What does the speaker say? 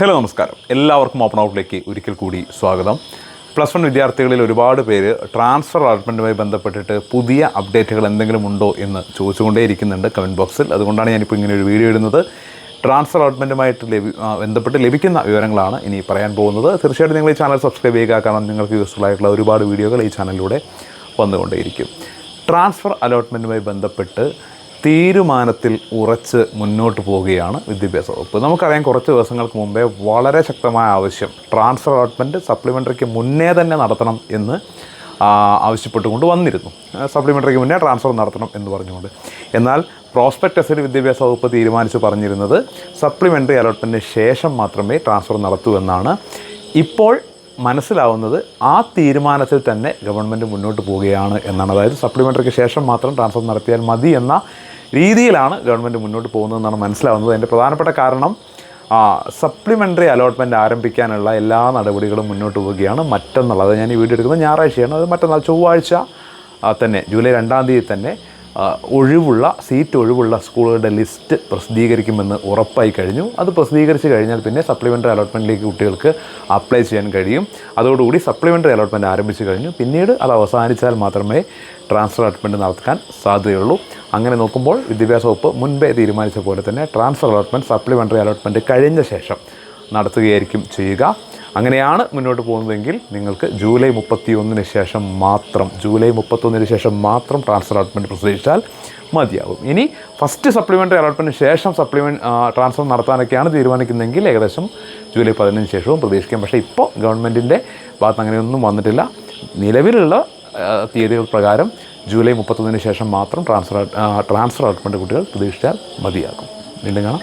Hello നമസ്കാരം. എല്ലാവർക്കും open ഔട്ടിലേക്ക് ഒരിക്കൽ കൂടി സ്വാഗതം. പ്ലസ് വൺ വിദ്യാർത്ഥികളിൽ ഒരുപാട് പേര് ട്രാൻസ്ഫർ അലോട്ട്മെന്റുമായി ബന്ധപ്പെട്ടിട്ട് പുതിയ അപ്ഡേറ്റുകൾ എന്തെങ്കിലും ഉണ്ടോ എന്ന് ചോദിച്ചുകൊണ്ടേയിരിക്കുന്നുണ്ട് കമന്റ് ബോക്സിൽ അതുകൊണ്ടാണ് ഞാനിപ്പോൾ ഇങ്ങനെ ഒരു വീഡിയോ ഇടുന്നത്. ട്രാൻസ്ഫർ അലോട്ട്മെന്റുമായിട്ട് ലഭി ബന്ധപ്പെട്ട് ലഭിക്കുന്ന വിവരങ്ങളാണ് ഇനി പറയാൻ പോകുന്നത്. തീർച്ചയായിട്ടും നിങ്ങൾ ഈ ചാനൽ സബ്സ്ക്രൈബ് ചെയ്യുക. കാരണം നിങ്ങൾക്ക് യൂസ്ഫുൾ ആയിട്ടുള്ള ഒരുപാട് വീഡിയോകൾ ഈ ചാനലിലൂടെ വന്നുകൊണ്ടേയിരിക്കും. ട്രാൻസ്ഫർ അലോട്ട്മെന്റുമായി ബന്ധപ്പെട്ട് തീരുമാനത്തിൽ ഉറച്ച് മുന്നോട്ട് പോവുകയാണ് വിദ്യാഭ്യാസ വകുപ്പ്. നമുക്കറിയാം കുറച്ച് ദിവസങ്ങൾക്ക് മുമ്പേ വളരെ ശക്തമായ ആവശ്യം ട്രാൻസ്ഫർ അലോട്ട്മെന്റ് സപ്ലിമെന്ററിക്ക് മുന്നേ തന്നെ നടത്തണം എന്ന് ആവശ്യപ്പെട്ടുകൊണ്ട് വന്നിരുന്നു. സപ്ലിമെന്ററിക്ക് മുന്നേ ട്രാൻസ്ഫർ നടത്തണം എന്ന് പറഞ്ഞുകൊണ്ട്. എന്നാൽ പ്രോസ്പെക്ടസിൽ വിദ്യാഭ്യാസ വകുപ്പ് തീരുമാനിച്ച് പറഞ്ഞിരുന്നത് സപ്ലിമെന്ററി അലോട്ട്മെന്റിന് ശേഷം മാത്രമേ ട്രാൻസ്ഫർ നടത്തൂ എന്നാണ്. ഇപ്പോൾ മനസ്സിലാവുന്നത് ആ തീരുമാനത്തിൽ തന്നെ ഗവൺമെന്റ് മുന്നോട്ട് പോവുകയാണ് എന്നാണ്. അതായത് സപ്ലിമെന്ററിക്ക് ശേഷം മാത്രം ട്രാൻസ്ഫർ നടത്തിയാൽ മതി എന്ന രീതിയിലാണ് ഗവൺമെന്റ് മുന്നോട്ട് പോകുന്നതെന്നാണ് മനസ്സിലാവുന്നത്. അതിന്റെ പ്രധാനപ്പെട്ട കാരണം സപ്ലിമെന്ററി അലോട്ട്മെന്റ് ആരംഭിക്കാനുള്ള എല്ലാ നടപടികളും മുന്നോട്ട് പോവുകയാണ് മറ്റെന്നുള്ളത് ഞാൻ ഈ വീഡിയോ എടുക്കുന്നത് ഞായറാഴ്ചയാണ്. അത് മറ്റന്നാൾ ചൊവ്വാഴ്ച തന്നെ ജൂലൈ രണ്ടാം തീയതി തന്നെ ഒഴിവുള്ള സീറ്റ് ഒഴിവുള്ള സ്കൂളുകളുടെ ലിസ്റ്റ് പ്രസിദ്ധീകരിക്കുമെന്ന് ഉറപ്പായി കഴിഞ്ഞു. അത് പ്രസിദ്ധീകരിച്ച് കഴിഞ്ഞാൽ പിന്നെ സപ്ലിമെന്ററി അലോട്ട്മെന്റിലേക്ക് കുട്ടികൾക്ക് അപ്ലൈ ചെയ്യാൻ കഴിയും. അതോടുകൂടി സപ്ലിമെന്ററി അലോട്ട്മെന്റ് ആരംഭിച്ചു കഴിഞ്ഞു. പിന്നീട് അത് അവസാനിച്ചാൽ മാത്രമേ ട്രാൻസ്ഫർ അലോട്ട്മെന്റ് നടത്താൻ സാധ്യതയുള്ളൂ. അങ്ങനെ നോക്കുമ്പോൾ വിദ്യാഭ്യാസ വകുപ്പ് മുൻപേ തീരുമാനിച്ച പോലെ തന്നെ ട്രാൻസ്ഫർ അലോട്ട്മെന്റ് സപ്ലിമെന്ററി അലോട്ട്മെന്റ് കഴിഞ്ഞ ശേഷം നടത്തുകയായിരിക്കും ചെയ്യുക. അങ്ങനെയാണ് മുന്നോട്ട് പോകുന്നതെങ്കിൽ നിങ്ങൾക്ക് ജൂലൈ മുപ്പത്തി ഒന്നിന് ശേഷം മാത്രം ജൂലൈ മുപ്പത്തൊന്നിന് ശേഷം മാത്രം ട്രാൻസ്ഫർ അലോട്ട്മെന്റ് പ്രസിദ്ധീകരിച്ചാൽ മതിയാവും ഇനി ഫസ്റ്റ് സപ്ലിമെന്ററി അലോട്ട്മെന്റിന് ശേഷം സപ്ലിമെന്റ് ട്രാൻസ്ഫർ നടത്താനൊക്കെയാണ് തീരുമാനിക്കുന്നതെങ്കിൽ ഏകദേശം ജൂലൈ പതിനഞ്ചിന് ശേഷവും പ്രതീക്ഷിക്കാം. പക്ഷേ ഇപ്പോൾ ഗവൺമെന്റിന്റെ ഭാഗത്ത് അങ്ങനെയൊന്നും വന്നിട്ടില്ല. നിലവിലുള്ള തീയതികൾ പ്രകാരം ജൂലൈ മുപ്പത്തൊന്നിന് ശേഷം മാത്രം ട്രാൻസ്ഫർ ട്രാൻസ്ഫർ അലോട്ട്മെന്റ് കുട്ടികൾ പ്രതീക്ഷിച്ചാൽ മതിയാകും. വീണ്ടും കാണാം.